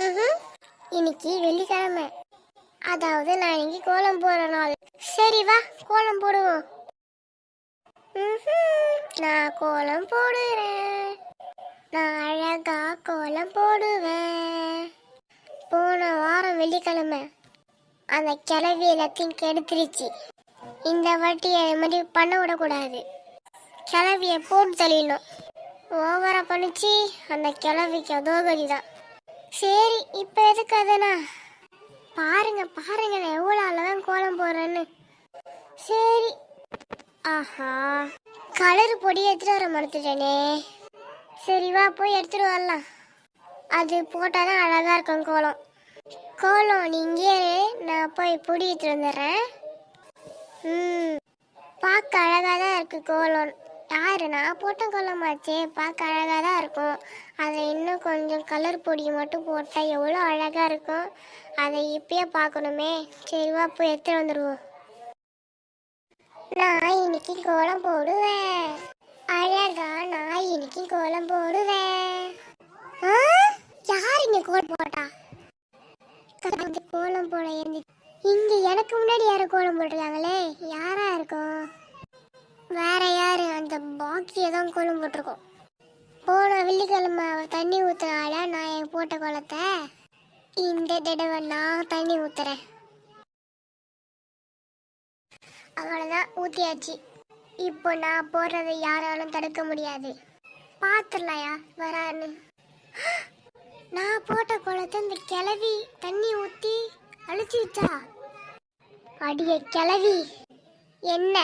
இன்னைக்கு வெள்ளிக்கிழமை. அதாவது நான் இன்னைக்கு கோலம் போடுற நாள். சரி வா கோலம் போடுவோம். நான் கோலம் போடுறேன். நான் அழகா கோலம் போடுவேன். போன வாரம் வெள்ளிக்கிழமை. அந்த கிளவி எல்லாத்தையும் கெடுத்துருச்சு. இந்த வாட்டி அது மாதிரி பண்ண விடக்கூடாது. கிளவியை போட்டு தள்ளிடணும். ஓவரா பண்ணிச்சு. அந்த கிளவிக்கு அதோ கதிதான் சரி இப்போ எதுக்கு அதனா? பாருங்க பாருங்க நான் எவ்வளோ அழகாக கோலம் போடுறேன்னு. சரி. ஆஹா. கலர் பொடி எடுத்துட்டு வர மறுத்துட்டேனே. சரி வா போய் எடுத்துட்டு வரலாம். அது போட்டால் தான் அழகாக இருக்கும் கோலம். கோலம் நீங்கே நான் போய் பொடி எடுத்துட்டு வந்துடுறேன். ம். பார்க்க அழகாக தான் இருக்கு கோலம். யாரு? நான் போட்ட கோலமாச்சே பார்க்க அழகாக தான் இருக்கும். அதை இன்னும் கொஞ்சம் கலர் பொடி மட்டும் போட்டால் எவ்வளோ அழகாக இருக்கும்? அதை இப்பயே பார்க்கணுமே. சரிவா போய் எடுத்துகிட்டு வந்துடுவோம் நான் இன்னைக்கு கோலம் போடுவேன். அழகா நான் இன்னைக்கு கோலம் போடுவேன். ஆ? யார் இங்க கோலம் போட்டா? கோலம் போட எழுந்து இங்க எனக்கு முன்னாடி யாரும் கோலம் போட்டிருக்காங்களே. யாரா இருக்கும்? வேற யாரு? அந்த பாக்கியை தான் கோலம் போட்டிருக்கோம். போன வெள்ளிக்கிழமை அவ தண்ணி ஊத்துனால நான் என் போட்ட குளத்தை இந்த தடவை நான் தண்ணி ஊத்துறேன். அவ்வளோதான் ஊத்தியாச்சு. இப்போ நான் போடுறதை யாராலும் தடுக்க முடியாது. பார்த்துடலாயா வரான்னு. நான் போட்ட குளத்தை இந்த கிளவி தண்ணி ஊத்தி வச்சா? அடிய கிளவி. என்ன?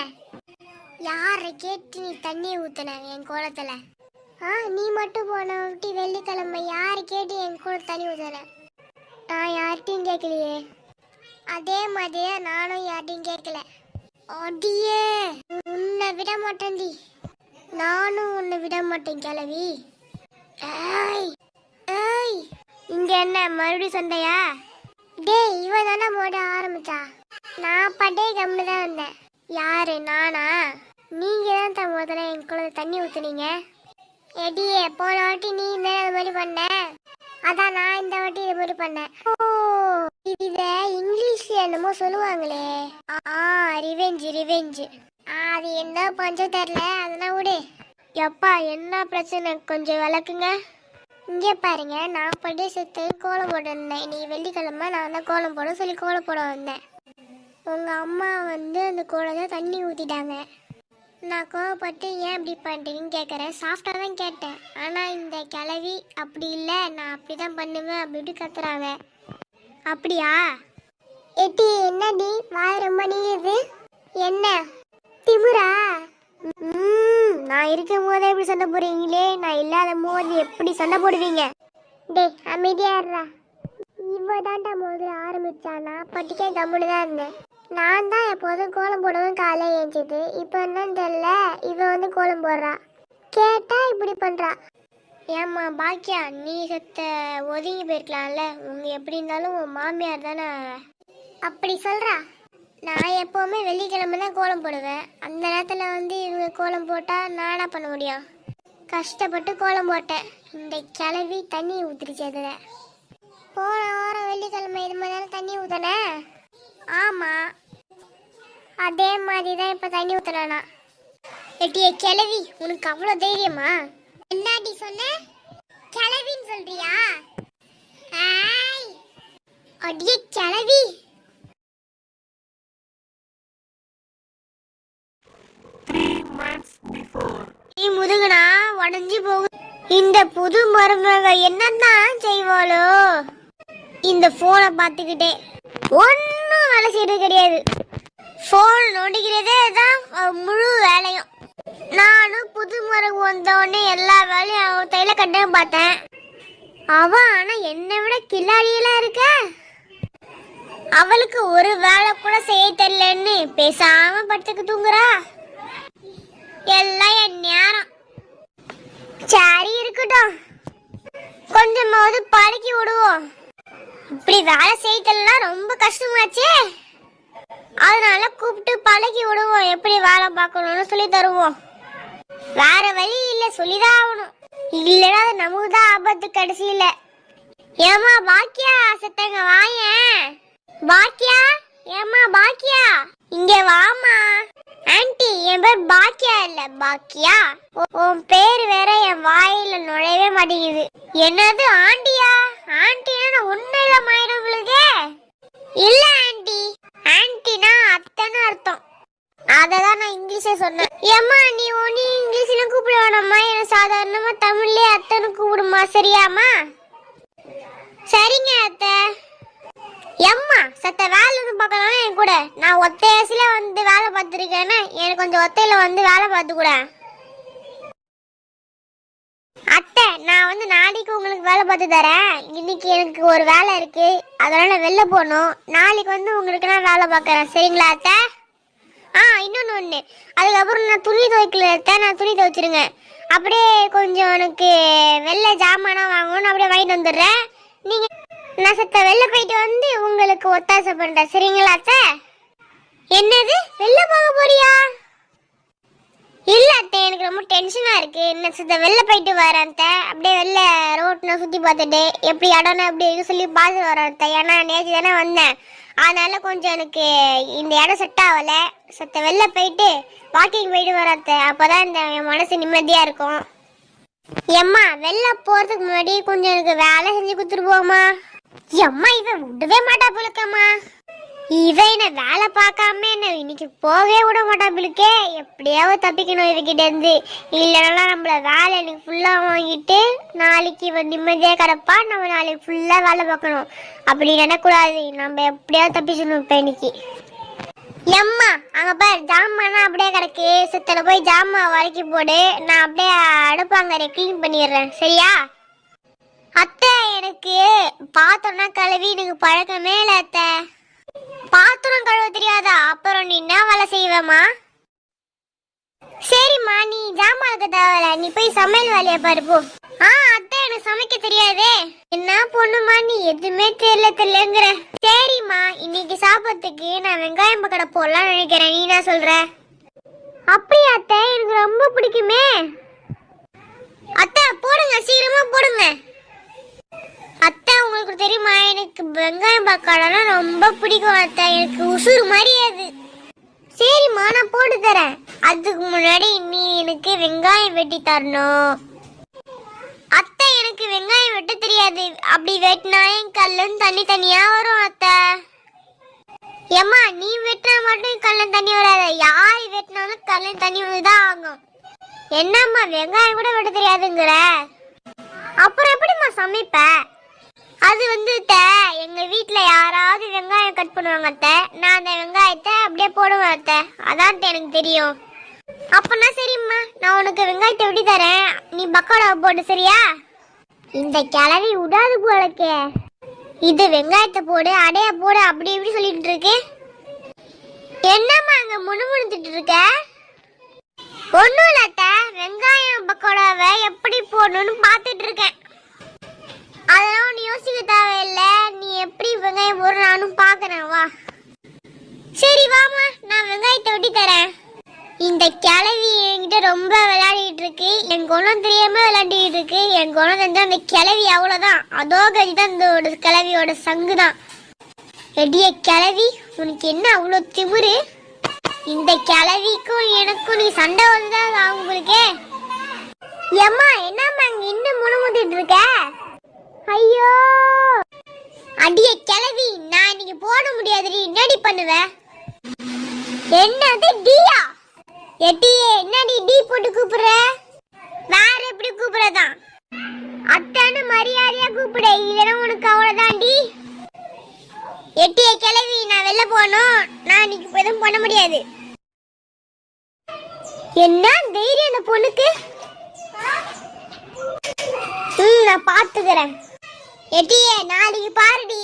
யாரை கேட்டு நீ தண்ணி ஊத்துன என் கோலத்துல? ஆ நீ மட்டும் போன விட்டு வெள்ளிக்கிழமை யாரை கேட்டு என் கூட தண்ணி ஊத்துன? நான் யார்கிட்டையும் கேட்கலையே. அதே மாதிரியே நானும் யார்கிட்டையும் கேட்கல. அடியே உன்னை விட மாட்டேன்டி. நானும் உன்னை விட மாட்டேன் கிளவி ஏய் ஏய் இங்க என்ன மறுபடியும் சண்டையா? டேய் இவ தானே மோட ஆரம்பிச்சா? நான் பட்டே கம்னு தான் வந்தேன் யாரு நானா நீங்க தான் தான் முதல்ல என் குழந்தை தண்ணி ஊத்துனீங்க? எடியே போன வாட்டி நீ இந்த அது மாதிரி பண்ண. அதான் நான் இந்த வாட்டி இது மாதிரி பண்ணேன் ஓ இத இங்கிலீஷ்ல என்னமோ சொல்லுவாங்களே. ஆ ரிவெஞ்ச் ரிவெஞ்ச் அது என்ன பஞ்சம் தெரில அதெல்லாம் விடு. எப்பா என்ன பிரச்சனை? கொஞ்சம் விளக்குங்க. இங்கே பாருங்க நான் படி செத்து கோலம் போட இருந்தேன் இன்னைக்கு வெள்ளிக்கிழமை நான் தான் கோலம் போட சொல்லி கோலம் போட வந்தேன். உங்கள் அம்மா வந்து அந்த கோலத்தை தண்ணி ஊற்றிட்டாங்க நான் கோவப்பட்டு ஏன் இப்படி பண்ணுறீங்கன்னு கேட்குறேன் சாஃப்டாக தான் கேட்டேன். ஆனால் இந்த கிளவி அப்படி இல்லை. நான் அப்படி தான் பண்ணுவேன் அப்படி இப்படி கத்துறாங்க. அப்படியா? எட்டி என்னடி? வாய் ரொம்ப நீங்குது என்ன? திமுரா ம், நான் இருக்கும் போதே இப்படி சண்டை போடுறீங்களே. நான் இல்லாத போது எப்படி சண்டை போடுவீங்க? டேய் அமைதியா இருடா. இவ தாண்டா முதல்ல ஆரம்பிச்சா நான் பட்டிக்கே கம்முன்னு தான் இருந்தேன். நான் தான் எப்போதும் கோலம் போடுவேன் காலை ஏஞ்சிது இப்போ என்னன்னு தெரியல. இவ வந்து கோலம் போடுறா. கேட்டா இப்படி பண்றா. ஏம்மா பாக்கியா நீ செத்த ஒதுங்கி போயிருக்கலாம்ல. உங்க எப்படி இருந்தாலும் உன் மாமியார் தானே. அப்படி சொல்றா? நான் எப்போவுமே வெள்ளிக்கிழமை தான் கோலம் போடுவேன். அந்த நேரத்தில் வந்து இவங்க கோலம் போட்டால் நான் என்ன பண்ண முடியும்? கஷ்டப்பட்டு கோலம் போட்டேன். இந்த கிளவி தண்ணி ஊற்றிருச்சு அதில் போன வாரம் வெள்ளிக்கிழமை இது மாதிரி தண்ணி ஊற்றினேன் ஆமாம் அதே மாதிரி தான் இப்போ தண்ணி ஊத்துறானா. எட்டிய கிளவி உனக்கு அவ்வளோ தைரியமா? என்னாடி சொன்ன? கிளவின்னு சொல்றியா? ஆய். அடியே கிளவி நீ முதுகுனா உடஞ்சி போகுது இந்த புது மருமக என்னதான் செய்வாளோ? இந்த போனை பார்த்துக்கிட்டே. ஒன்றும் வேலை செய்யறது கிடையாது. ஃபோன் நோண்டிக்கிறதே தான் முழு வேலையும். நானும் புது மருமக வந்தோடனே எல்லா வேலையும் அவன் தையில கட்ட பார்த்தேன். அவன் ஆனால் என்னை விட கில்லாடியெல்லாம் இருக்க? அவளுக்கு ஒரு வேலை கூட செய்ய தெரியலன்னு பேசாம படுத்துக்கு தூங்குறா. எல்லாம் என் நேரம். சரி இருக்கட்டும். கொஞ்சமாவது படுக்கி விடுவோம். இப்படி வேலை செய்யலாம் ரொம்ப கஷ்டமாச்சே. அதனால கூப்பிட்டு பழகி விடுவோம். எப்படி வேலை பார்க்கணும்னு சொல்லி தருவோம். வேற வழி இல்ல சொல்லிதான் ஆகணும். இல்லைன்னா அது நமக்கு தான் ஆபத்து கடைசியில. ஏமா பாக்கியா? செத்தங்க வாயேன். பாக்கியா? ஏமா பாக்கியா? இங்க வாமா என் பேர் பாக்கியா இல்ல பாக்கியா? உன் பேர் வேற என் வாயில நுழையவே மாட்டேங்குது. என்னது ஆண்டியா? ஆண்டினா நான் இல்ல மாயிடும் உங்களுக்கு இல்ல ஆண்டி. ஆண்டினா அத்தைன்னு அர்த்தம். அததான் நான் இங்கிலீஷ்ல சொன்னேன். ஏம்மா நீ ஒன்னு இங்கிலீஷ்ல கூப்பிட வேணாம்மா. என்ன சாதாரணமா தமிழ்லயே அத்தைன்னு கூப்பிடுமா சரியாம்மா? சரிங்க அத்தை. எம்மா சத்த வேலை இருந்து பார்க்கலாம் என் கூட. நான் ஒத்தையசில வந்து வேலை பார்த்துருக்கேன்னு எனக்கு கொஞ்சம் ஒத்தையில வந்து வேலை பார்த்து கூட அத்தை நான் வந்து நாளைக்கு உங்களுக்கு வேலை பார்த்து தரேன். இன்னைக்கு எனக்கு ஒரு வேலை இருக்கு. அதனால வெளில போகணும். நாளைக்கு வந்து உங்களுக்கு நான் வேலை பார்க்குறேன். சரிங்களா அத்தை? ஆ இன்னொன்று ஒன்று அதுக்கப்புறம் நான் துணி துவைக்கல அத்தை. நான் துணி துவைச்சிருங்க. அப்படியே கொஞ்சம் எனக்கு வெள்ளை ஜாமானாக வாங்கணும்னு அப்படியே வாங்கிட்டு வந்துடுறேன். நீங்கள் நான் சத்த வெளில போயிட்டு வந்து உங்களுக்கு ஒத்தாசை பண்றேன் சரிங்களா அத்தை? என்னது? வெளில போக போறியா? இல்ல அத்தை எனக்கு ரொம்ப டென்ஷனா இருக்கு. என்ன சித்த வெளில போயிட்டு வரேன் அத்தை. அப்படியே வெளில ரோட்னா சுத்தி பார்த்துட்டு எப்படி இடம்னா எப்படி இருக்கு சொல்லி பார்த்துட்டு வரேன் அத்தை. ஏன்னா நேற்று தானே வந்தேன். அதனால கொஞ்சம் எனக்கு இந்த இடம் செட் ஆகல. சத்த வெளில போயிட்டு வாக்கிங் போயிட்டு வரேன் அத்தை. அப்பதான் இந்த என் மனசு நிம்மதியா இருக்கும். எம்மா வெளில போறதுக்கு முன்னாடி கொஞ்சம் எனக்கு வேலை செஞ்சு கொடுத்துட்டு போமா எம்மா இவன் விடவே மாட்டா புழுக்கம்மா. இவன் என்ன வேலை பார்க்காம என்ன இன்னைக்கு போகவே விட மாட்டா புழுக்கே. எப்படியாவது தப்பிக்கணும் இவகிட்ட இருந்து. இல்லைன்னா நம்மள வேலை எனக்கு ஃபுல்லா வாங்கிட்டு நாளைக்கு இவன் நிம்மதியாக கிடப்பா நம்ம நாளைக்கு ஃபுல்லா வேலை பார்க்கணும். அப்படி நினைக்கூடாது நம்ம எப்படியாவது தப்பிச்சணும் இப்போ இன்னைக்கு. எம்மா அங்க பாரு ஜாமான் அப்படியே கிடக்கு. சித்தல போய் ஜாமான் வரைக்கும் போடு. நான் அப்படியே அடுப்பாங்க க்ளீன் பண்ணிடுறேன். சரியா? அத்தை எனக்கு பாத்திரம்னா கழுவி எனக்கு பழக்கமே இல்லை அத்தை. பாத்திரம் கழுவ தெரியாதா? அப்புறம் நீ என்ன வேலை செய்வேமா சரிம்மா நீ ஜாமான் இருக்க தேவையில்ல. நீ போய் சமையல் வேலையை பாரு போ. ஆ அத்தை எனக்கு சமைக்க தெரியாதே. என்ன பொண்ணுமா நீ? எதுவுமே தெரியல தெரியலங்கிற. சரிம்மா இன்னைக்கு சாப்பிட்றதுக்கு நான் வெங்காயம் பக்கடை போடலாம் நினைக்கிறேன். நீ என்ன சொல்ற? அப்படியா அத்தை? எனக்கு ரொம்ப பிடிக்குமே. அத்தை போடுங்க சீக்கிரமா போடுங்க அத்தை உங்களுக்கு தெரியுமா எனக்கு வெங்காயம் பக்காடனா ரொம்ப பிடிக்கும் அத்தை. எனக்கு உசுறு மாதிரி அது. சரிம்மா நான் போட்டு தரேன். அதுக்கு முன்னாடி நீ எனக்கு வெங்காயம் வெட்டி தரணும். அத்தை எனக்கு வெங்காயம் வெட்ட தெரியாது. அப்படி வெட்டினா என் கல்லுன்னு தண்ணி தனியா வரும் அத்தை. ஏம்மா நீ வெட்டினா மட்டும் கல்லும் தண்ணி வராது. யார் வெட்டினாலும் கல்லுன்னு தண்ணி வந்துதான் ஆகும். என்னம்மா வெங்காயம் கூட வெட்ட தெரியாதுங்கிற? அப்புறம் எப்படிம்மா சமைப்பேன் அது வந்து எங்க வீட்ல யாராவது வெங்காயம் கட் பண்ணுவாங்க அத்தை. நான் அந்த வெங்காயத்தை அப்படியே போடுவேன் அத்தை. அதான் எனக்கு தெரியும். அப்பனா சரிம்மா நான் உனக்கு வெங்காயத்தை எப்படி தரேன்? நீ பக்கோடா போடு சரியா? இந்த கிளவி விடாது போலக்கே இது வெங்காயத்தை போடு அடைய போடு அப்படி இப்படி சொல்லிட்டு இருக்கு. என்னம்மா அங்க முணுமுணுத்துட்டு இருக்க? ஒன்றும் இல்ல வெங்காயம் பக்கோடாவை எப்படி போடணும்னு பார்த்துட்டு இருக்கேன். அதெல்லாம் யோசிக்க தேவையில்ல நீ எப்படி வெங்காயம் போடுற? நானும் பார்க்கறேன் வா. சரி வாமா நான் வெங்காயத்தை வெட்டி தரேன். இந்த கிளவி என்கிட்ட ரொம்ப விளையாடிட்டு இருக்கு. என் குணம் தெரியாம விளையாடிட்டு இருக்கு. என் குணம் தெரிஞ்சா அந்த கிளவி அவ்வளோதான் அதோ கதி தான் இந்த ஒரு கிளவியோட சங்கு தான் எடிய கிளவி உனக்கு என்ன அவ்வளோ திமுரு? இந்த கிளவிக்கும் எனக்கும் நீ சண்டை வந்துதான் அவங்களுக்கே? ஏம்மா என்னம்மா இங்க இன்னும் முணுமுத்திட்டு இருக்க? அடிய கிளவி நான் இன்னைக்கு போட முடியாதுடி. என்னடி பண்ணுவ? என்னது டியா? எட்டியே என்னடி டீ போட்டு கூப்பிடுற? வேற எப்படி கூப்பிடுறதான்? அத்தான்னு மரியாதையா கூப்பிடு. இல்லைன்னா உனக்கு அவ்வளவுதான் டி எட்டிய கிளவி நான் வெளில போகணும். நான் இன்னைக்கு எதுவும் பண்ண முடியாது. என்ன தைரியம் அந்த பொண்ணுக்கு? ம் நான் பார்த்துக்கிறேன் எட்டியே நாளைக்கு பாருடி.